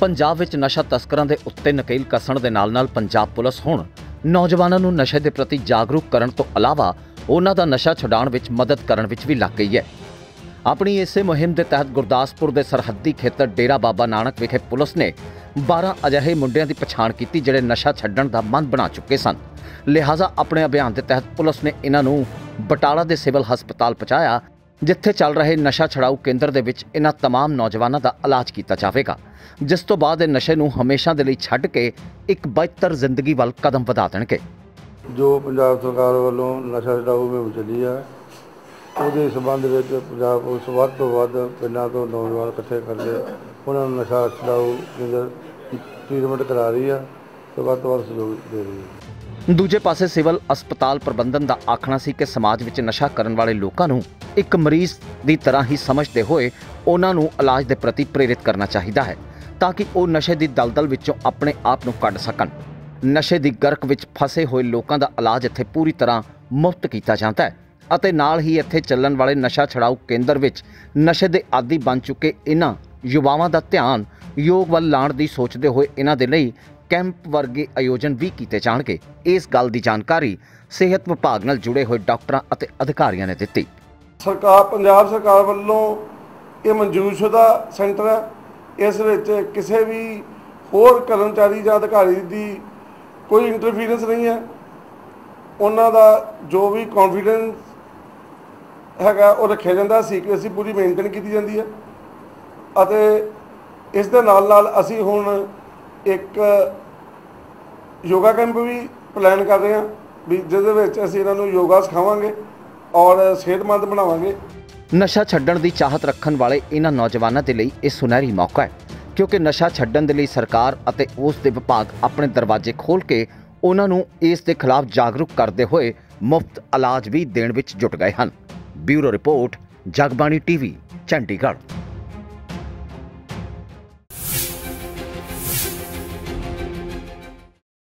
ਪੰਜਾਬ ਵਿੱਚ ਨਸ਼ਾ ਤਸਕਰਾਂ ਦੇ ਉੱਤੇ ਨਕੇਲ ਕੱਸਣ ਦੇ ਨਾਲ-ਨਾਲ ਪੰਜਾਬ ਪੁਲਿਸ ਹੁਣ ਨੌਜਵਾਨਾਂ ਨੂੰ ਨਸ਼ੇ ਦੇ ਪ੍ਰਤੀ ਜਾਗਰੂਕ ਕਰਨ ਤੋਂ ਇਲਾਵਾ ਉਹਨਾਂ ਦਾ ਨਸ਼ਾ ਛਡਾਉਣ ਵਿੱਚ ਮਦਦ ਕਰਨ ਵਿੱਚ ਵੀ ਲੱਗ ਗਈ ਹੈ। ਆਪਣੀ ਇਸੇ ਮੁਹਿੰਮ ਦੇ ਤਹਿਤ ਗੁਰਦਾਸਪੁਰ ਦੇ ਸਰਹੱਦੀ ਖੇਤਰ ਡੇਰਾ ਬਾਬਾ ਨਾਨਕ ਵਿਖੇ ਪੁਲਿਸ ਨੇ 12 ਅਜਿਹੇ ਮੁੰਡਿਆਂ ਦੀ ਪਛਾਣ ਕੀਤੀ ਜਿਹੜੇ ਨਸ਼ਾ ਛੱਡਣ ਦਾ ਮਨ ਬਣਾ ਚੁੱਕੇ ਸਨ। ਲਿਹਾਜ਼ਾ ਆਪਣੇ ਅਭਿਆਨ ਦੇ ਤਹਿਤ ਪੁਲਿਸ ਨੇ ਇਹਨਾਂ ਨੂੰ ਬਟਾਲਾ ਦੇ ਸਿਵਲ ਹਸਪਤਾਲ ਪਹੁੰਚਾਇਆ ਜਿੱਥੇ ਚੱਲ ਰਹੇ ਨਸ਼ਾ ਛਡਾਊ ਕੇਂਦਰ ਦੇ ਵਿੱਚ ਇਹਨਾਂ तमाम ਨੌਜਵਾਨਾਂ ਦਾ ਇਲਾਜ ਕੀਤਾ ਜਾਵੇਗਾ ਜਿਸ ਤੋਂ ਬਾਅਦ ਇਹ ਨਸ਼ੇ ਨੂੰ ਹਮੇਸ਼ਾ ਦੇ ਲਈ ਛੱਡ ਕੇ ਇੱਕ ਬਿਹਤਰ ਜ਼ਿੰਦਗੀ ਵੱਲ ਕਦਮ ਵਧਾ ਦੇਣਗੇ ਜੋ ਪੰਜਾਬ ਸਰਕਾਰ ਵੱਲੋਂ ਨਸ਼ਾ ਛਡਾਊ ਮੁਹਿੰਮ ਚੱਲੀ ਆ ਉਹਦੇ ਸੰਬੰਧ ਵਿੱਚ ਪੰਜਾਬ ਪੁਲਿਸ ਵੱਧ ਤੋਂ ਵੱਧ ਪਿੰਡਾਂ ਤੋਂ ਨੌਜਵਾਨ ਇਕੱਠੇ ਕਰਕੇ ਉਹਨਾਂ ਨੂੰ ਨਸ਼ਾ ਛਡਾਊ ਕੇਂਦਰ ਟ੍ਰੀਟਮੈਂਟ ਕਰਾ ਰਹੀ ਆ ਤੇ ਵੱਧ ਤੋਂ ਵੱਧ ਸਹਿਯੋਗ ਦੇ ਰਹੀ ਹੈ ਦੂਜੇ ਪਾਸੇ ਸਿਵਲ ਹਸਪਤਾਲ ਪ੍ਰਬੰਧਨ ਦਾ ਆਖਣਾ ਸੀ ਕਿ ਸਮਾਜ ਵਿੱਚ ਨਸ਼ਾ ਕਰਨ ਵਾਲੇ ਲੋਕਾਂ ਨੂੰ ਇੱਕ ਮਰੀਜ਼ ਦੀ ਤਰ੍ਹਾਂ ਹੀ ਸਮਝਦੇ ਹੋਏ ਉਹਨਾਂ ਨੂੰ ਇਲਾਜ ਦੇ ਪ੍ਰਤੀ ਪ੍ਰੇਰਿਤ ਕਰਨਾ ਚਾਹੀਦਾ ਹੈ ਤਾਂ ਕਿ ਉਹ ਨਸ਼ੇ ਦੀ ਦਲਦਲ ਵਿੱਚੋਂ ਆਪਣੇ ਆਪ ਨੂੰ ਕੱਢ ਸਕਣ। ਨਸ਼ੇ ਦੀ ਗਰਕ ਵਿੱਚ ਫਸੇ ਹੋਏ ਲੋਕਾਂ ਦਾ ਇਲਾਜ ਇੱਥੇ ਪੂਰੀ ਤਰ੍ਹਾਂ ਮੁਫਤ ਕੀਤਾ ਜਾਂਦਾ ਹੈ ਅਤੇ ਨਾਲ ਹੀ ਇੱਥੇ ਚੱਲਣ ਵਾਲੇ ਨਸ਼ਾ ਛਡਾਊ ਕੇਂਦਰ ਵਿੱਚ ਨਸ਼ੇ ਦੇ ਆਦੀ ਬਣ ਚੁੱਕੇ ਇਹਨਾਂ ਯੁਵਾਵਾਂ ਦਾ ਧਿਆਨ ਯੋਗ ਵੱਲ ਲਾਉਣ ਦੀ ਸੋਚਦੇ ਹੋਏ ਇਹਨਾਂ ਦੇ ਲਈ ਕੈਂਪ ਵਰਗੇ ਆਯੋਜਨ ਵੀ ਕੀਤੇ ਜਾਣਗੇ। ਇਸ ਗੱਲ ਦੀ ਜਾਣਕਾਰੀ ਸਿਹਤ ਵਿਭਾਗ ਨਾਲ ਜੁੜੇ ਹੋਏ ਡਾਕਟਰਾਂ ਅਤੇ ਅਧਿਕਾਰੀਆਂ ਨੇ ਦਿੱਤੀ। ਸਰਕਾਰ, ਪੰਜਾਬ ਸਰਕਾਰ ਵੱਲੋਂ ਇਹ ਮਨਜ਼ੂਰਸ਼ੁਦਾ ਸੈਂਟਰ ਹੈ। ਇਸ ਵਿੱਚ ਕਿਸੇ ਵੀ ਹੋਰ ਕਰਮਚਾਰੀ ਜਾਂ ਅਧਿਕਾਰੀ ਦੀ ਕੋਈ ਇੰਟਰਫੀਰੈਂਸ ਨਹੀਂ ਹੈ। ਉਹਨਾਂ ਦਾ ਜੋ ਵੀ ਕੌਨਫੀਡੈਂਸ ਹੈਗਾ ਉਹ ਰੱਖਿਆ ਜਾਂਦਾ। ਸੀਕ੍ਰੇਸੀ ਪੂਰੀ ਮੇਨਟੇਨ ਕੀਤੀ ਜਾਂਦੀ ਹੈ। ਅਤੇ ਇਸ ਦੇ ਨਾਲ ਨਾਲ ਅਸੀਂ ਹੁਣ ਇੱਕ ਯੋਗਾ ਕੈਂਪ ਵੀ ਪਲਾਨ ਕਰ ਰਹੇ ਹਾਂ। ਵੀ ਜਿਹਦੇ ਵਿੱਚ ਅਸੀਂ ਇਹਨਾਂ ਨੂੰ ਯੋਗਾ ਸਿਖਾਵਾਂਗੇ। ਔਰ ਸਿਹਤਮੰਦ ਬਣਾਵਾਂਗੇ। ਨਸ਼ਾ ਛੱਡਣ ਦੀ ਚਾਹਤ ਰੱਖਣ ਵਾਲੇ ਇਹਨਾਂ ਨੌਜਵਾਨਾਂ ਦੇ ਲਈ ਇਹ ਸੁਨਹਿਰੀ ਮੌਕਾ ਹੈ, ਕਿਉਂਕਿ ਨਸ਼ਾ ਛੱਡਣ ਦੇ ਲਈ ਸਰਕਾਰ ਅਤੇ ਉਸ ਦੇ ਵਿਭਾਗ ਆਪਣੇ ਦਰਵਾਜ਼ੇ ਖੋਲ੍ਹ ਕੇ ਉਹਨਾਂ ਨੂੰ ਇਸ ਦੇ ਖਿਲਾਫ ਜਾਗਰੂਕ ਕਰਦੇ ਹੋਏ ਮੁਫਤ ਇਲਾਜ ਵੀ ਦੇਣ ਵਿੱਚ ਜੁਟ ਗਏ ਹਨ। Bureau report, Jagbani TV, Chandigarh.